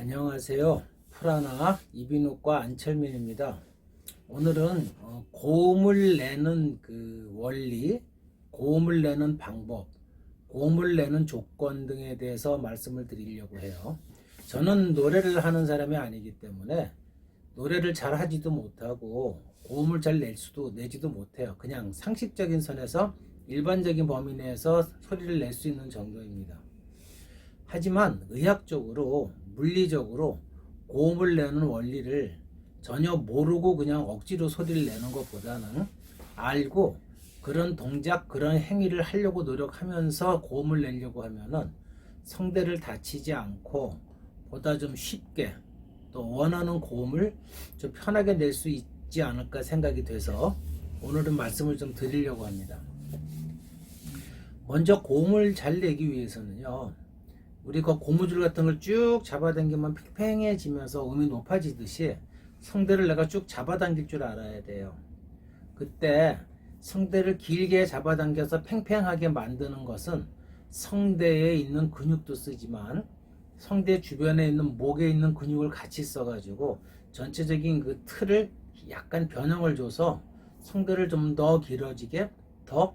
안녕하세요. 프라나 이비인후과 안철민입니다. 오늘은 어, 고음을 내는 그 원리, 고음을 내는 방법, 고음을 내는 조건 등에 대해서 말씀을 드리려고 해요. 저는 노래를 하는 사람이 아니기 때문에 노래를 잘 하지도 못하고 고음을 잘 낼 수도 내지도 못해요. 그냥 상식적인 선에서 일반적인 범위 내에서 소리를 낼 수 있는 정도입니다. 하지만 의학적으로 물리적으로 고음을 내는 원리를 전혀 모르고 그냥 억지로 소리를 내는 것보다는 알고 그런 동작 그런 행위를 하려고 노력하면서 고음을 내려고 하면은 성대를 다치지 않고 보다 좀 쉽게 또 원하는 고음을 좀 편하게 낼 수 있지 않을까 생각이 돼서 오늘은 말씀을 좀 드리려고 합니다. 먼저 고음을 잘 내기 위해서는요. 우리 그 고무줄 같은 걸 쭉 잡아당기면 팽팽해지면서 음이 높아지듯이 성대를 내가 쭉 잡아당길 줄 알아야 돼요. 그때 성대를 길게 잡아당겨서 팽팽하게 만드는 것은 성대에 있는 근육도 쓰지만 성대 주변에 있는 목에 있는 근육을 같이 써가지고 전체적인 그 틀을 약간 변형을 줘서 성대를 좀 더 길어지게 더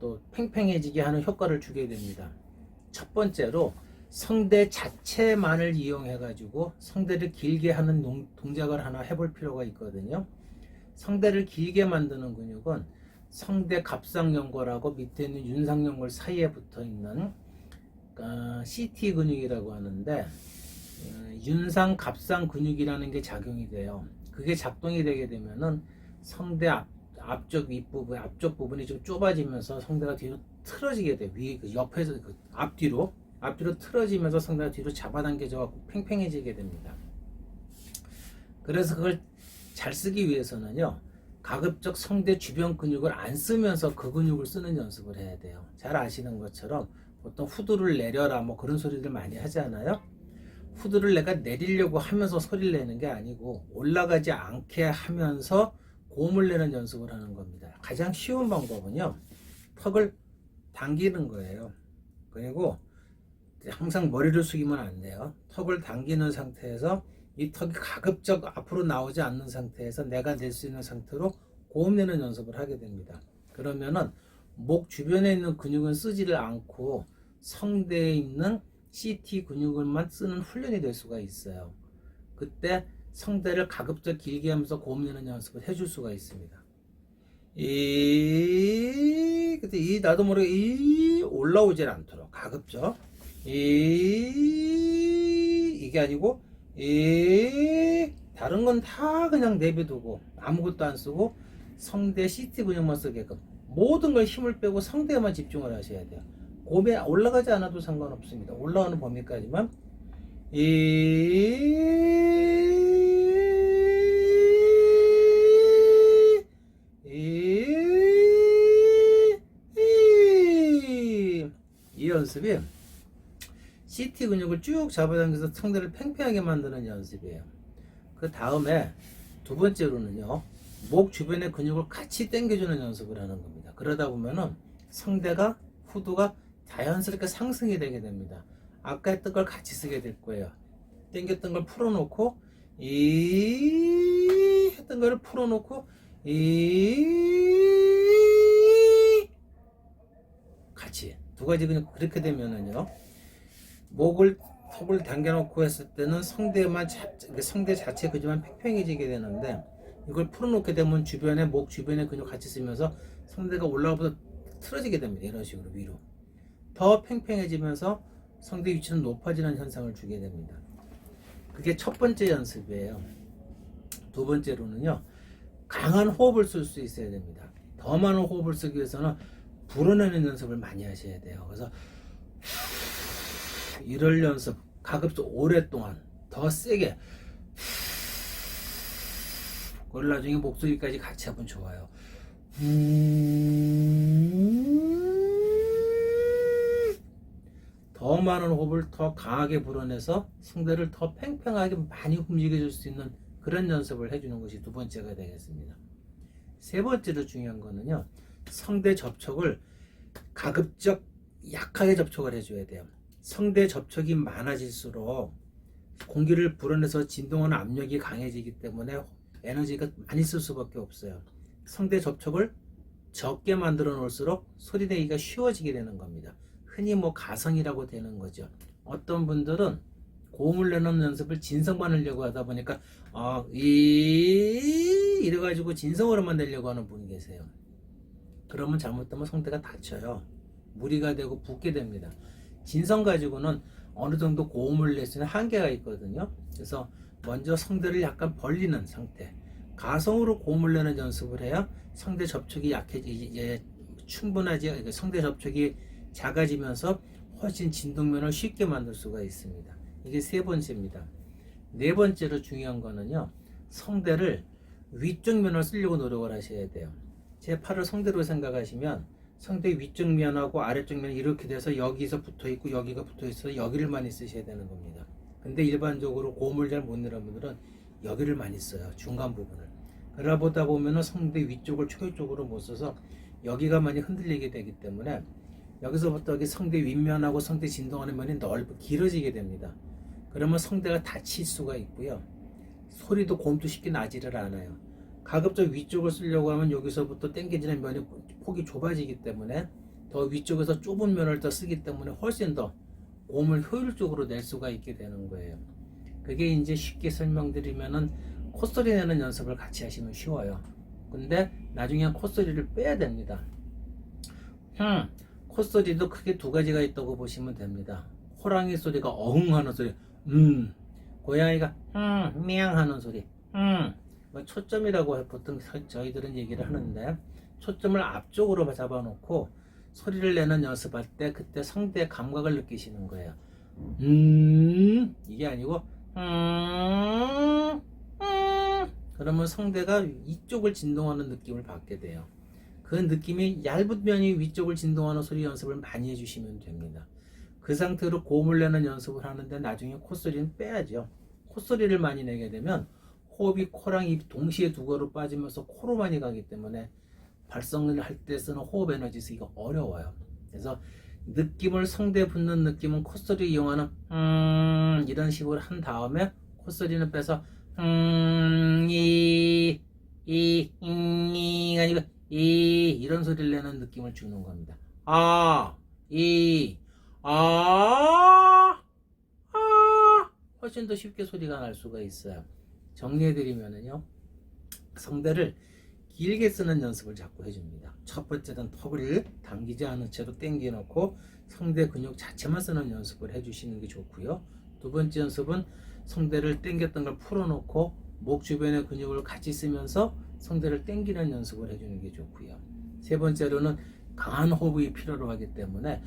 또 팽팽해지게 하는 효과를 주게 됩니다. 첫 번째로 성대 자체만을 이용해 가지고 성대를 길게 하는 농- 동작을 하나 해볼 필요가 있거든요. 성대를 길게 만드는 근육은 성대 갑상연골하고 밑에 있는 윤상연골 사이에 붙어 있는 어, CT 근육이라고 하는데 어, 윤상 갑상 근육이라는 게 작용이 돼요. 그게 작동이 되게 되면은 성대 앞, 앞쪽 윗부분, 앞쪽 부분이 좀 좁아지면서 성대가 뒤로 틀어지게 돼. 위, 그 옆에서 그 앞뒤로 앞뒤로 틀어지면서 성대가 뒤로 잡아당겨져 갖고 팽팽해지게 됩니다. 그래서 그걸 잘 쓰기 위해서는요. 가급적 성대 주변 근육을 안 쓰면서 그 근육을 쓰는 연습을 해야 돼요. 잘 아시는 것처럼 보통 후두를 내려라 뭐 그런 소리들 많이 하잖아요. 후두를 내가 내리려고 하면서 소리를 내는 게 아니고 올라가지 않게 하면서 고음을 내는 연습을 하는 겁니다. 가장 쉬운 방법은요. 턱을 당기는 거예요. 그리고 항상 머리를 숙이면 안 돼요. 턱을 당기는 상태에서 이 턱이 가급적 앞으로 나오지 않는 상태에서 내가 낼 수 있는 상태로 고음 내는 연습을 하게 됩니다. 그러면은 목 주변에 있는 근육은 쓰지를 않고 성대에 있는 CT 근육을만 쓰는 훈련이 될 수가 있어요. 그때 성대를 가급적 길게 하면서 고음 내는 연습을 해줄 수가 있습니다. 이 그때 이 나도 모르게 이 올라오질 않도록 가급적 이 이게 아니고 이 다른 건 다 그냥 내비두고 아무것도 안 쓰고 성대 CT 근육만 쓰게끔 모든 걸 힘을 빼고 성대에만 집중을 하셔야 돼요. 고음에 올라가지 않아도 상관없습니다. 올라오는 범위까지만 이, 이, 이, 이 연습이 CT 근육을 쭉 잡아당겨서 성대를 팽팽하게 만드는 연습이에요. 그 다음에 두 번째로는요, 목 주변의 근육을 같이 당겨주는 연습을 하는 겁니다. 그러다 보면은 성대가 후두가 자연스럽게 상승이 되게 됩니다. 아까 했던 걸 같이 쓰게 될 거예요. 당겼던 걸 풀어놓고 이 했던 걸 풀어놓고 이 같이 두 가지 그냥 그렇게 되면은요 목을 턱을 당겨놓고 했을 때는 성대만 자, 성대 자체 그지만 팽팽해지게 되는데 이걸 풀어놓게 되면 주변에 목 주변에 근육 같이 쓰면서 성대가 올라가보다 틀어지게 됩니다. 이런 식으로 위로 더 팽팽해지면서 성대 위치는 높아지는 현상을 주게 됩니다. 그게 첫 번째 연습이에요. 두 번째로는요, 강한 호흡을 쓸 수 있어야 됩니다. 더 많은 호흡을 쓰기 위해서는 불어내는 연습을 많이 하셔야 돼요. 그래서 이럴 연습 가급적 오랫동안 더 세게 그걸 나중에 목소리까지 같이 하면 좋아요. 더 많은 호흡을 더 강하게 불어내서 성대를 더 팽팽하게 많이 움직여줄 수 있는 그런 연습을 해주는 것이 두 번째가 되겠습니다. 세 번째로 중요한 거는요, 성대 접촉을 가급적 약하게 접촉을 해줘야 돼요. 성대 접촉이 많아질수록 공기를 불어내서 진동하는 압력이 강해지기 때문에 에너지가 많이 쓸 수밖에 없어요. 성대 접촉을 적게 만들어 놓을수록 소리 내기가 쉬워지게 되는 겁니다. 흔히 뭐 가성이라고 되는 거죠. 어떤 분들은 고음을 내는 연습을 진성만 하려고 하다 보니까 아, 이 이래가지고 진성으로만 내려고 하는 분이 계세요. 그러면 잘못하면 성대가 다쳐요. 무리가 되고 붓게 됩니다. 진성 가지고는 어느 정도 고음을 낼 수 있는 한계가 있거든요. 그래서 먼저 성대를 약간 벌리는 상태. 가성으로 고음을 내는 연습을 해야 성대 접촉이 약해지, 충분하지, 성대 접촉이 작아지면서 훨씬 진동면을 쉽게 만들 수가 있습니다. 이게 세 번째입니다. 네 번째로 중요한 거는요, 성대를 위쪽 면을 쓰려고 노력을 하셔야 돼요. 제 팔을 성대로 생각하시면 성대 위쪽 면하고 아래쪽 면이 이렇게 돼서 여기서 붙어 있고 여기가 붙어 있어서 여기를 많이 쓰셔야 되는 겁니다. 근데 일반적으로 고음을 잘 못 내는 분들은 여기를 많이 써요. 중간 부분을. 그러다 보다 보면은 성대 위쪽을 초이쪽으로 못 써서 여기가 많이 흔들리게 되기 때문에 여기서부터 여기 성대 윗면하고 성대 진동하는 면이 넓고 길어지게 됩니다. 그러면 성대가 다칠 수가 있고요. 소리도 고음도 쉽게 나지를 않아요. 가급적 위쪽을 쓰려고 하면 여기서부터 당겨지는 면이 폭이 좁아지기 때문에 더 위쪽에서 좁은 면을 더 쓰기 때문에 훨씬 더 고음을 효율적으로 낼 수가 있게 되는 거예요. 그게 이제 쉽게 설명드리면은 콧소리 내는 연습을 같이 하시면 쉬워요. 근데 나중에 콧소리를 빼야 됩니다. 흠, 콧소리도 크게 두 가지가 있다고 보시면 됩니다. 호랑이 소리가 어흥 하는 소리, 음. 고양이가 음, 미양 하는 소리, 음. 뭐 초점이라고 보통 서- 저희들은 얘기를 하는데 초점을 앞쪽으로 잡아놓고 소리를 내는 연습할 때 그때 성대 감각을 느끼시는 거예요. 음 이게 아니고 음, 음 그러면 성대가 이쪽을 진동하는 느낌을 받게 돼요. 그 느낌이 얇은 면이 위쪽을 진동하는 소리 연습을 많이 해주시면 됩니다. 그 상태로 고음을 내는 연습을 하는데 나중에 콧소리는 빼야죠. 콧소리를 많이 내게 되면 호흡이 코랑 입 동시에 두 거로 빠지면서 코로 많이 가기 때문에 발성을 할 때 쓰는 호흡 에너지 쓰기가 어려워요. 그래서 느낌을 성대 붙는 느낌은 콧소리 이용하는 음 이런 식으로 한 다음에 콧소리는 빼서 음이이 이, 아니고 이 이런 소리를 내는 느낌을 주는 겁니다. 아, 이, 아, 아 훨씬 더 쉽게 소리가 날 수가 있어요. 정리해드리면은요 성대를 길게 쓰는 연습을 자꾸 해줍니다. 첫 번째는 턱을 당기지 않은 채로 당겨놓고 성대 근육 자체만 쓰는 연습을 해주시는 게 좋고요. 두 번째 연습은 성대를 당겼던 걸 풀어놓고 목 주변의 근육을 같이 쓰면서 성대를 당기는 연습을 해주는 게 좋고요. 세 번째로는 강한 호흡이 필요로 하기 때문에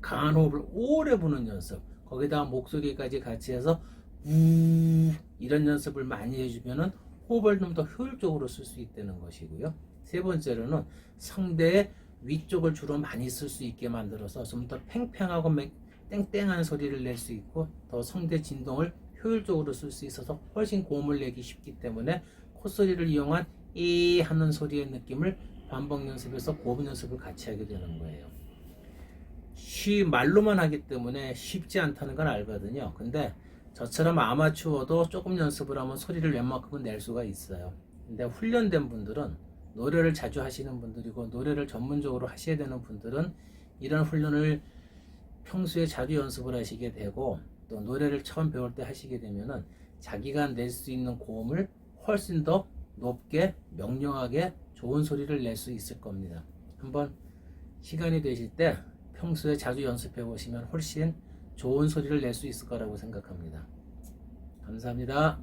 강한 호흡을 오래 부는 연습 거기다가 목소리까지 같이 해서 우 이런 연습을 많이 해주면은 호흡을 좀 더 효율적으로 쓸 수 있다는 것이고요. 세 번째로는 성대의 위쪽을 주로 많이 쓸 수 있게 만들어서 좀 더 팽팽하고 맹- 땡땡한 소리를 낼 수 있고 더 성대 진동을 효율적으로 쓸 수 있어서 훨씬 고음을 내기 쉽기 때문에 콧소리를 이용한 이 하는 소리의 느낌을 반복 연습에서 고음 연습을 같이 하게 되는 거예요. 쉬 말로만 하기 때문에 쉽지 않다는 건 알거든요. 근데 저처럼 아마추어도 조금 연습을 하면 소리를 웬만큼은 낼 수가 있어요. 근데 훈련된 분들은 노래를 자주 하시는 분들이고 노래를 전문적으로 하셔야 되는 분들은 이런 훈련을 평소에 자주 연습을 하시게 되고 또 노래를 처음 배울 때 하시게 되면은 자기가 낼 수 있는 고음을 훨씬 더 높게 명령하게 좋은 소리를 낼 수 있을 겁니다. 한번 시간이 되실 때 평소에 자주 연습해 보시면 훨씬 좋은 소리를 낼 수 있을 거라고 생각합니다. 감사합니다.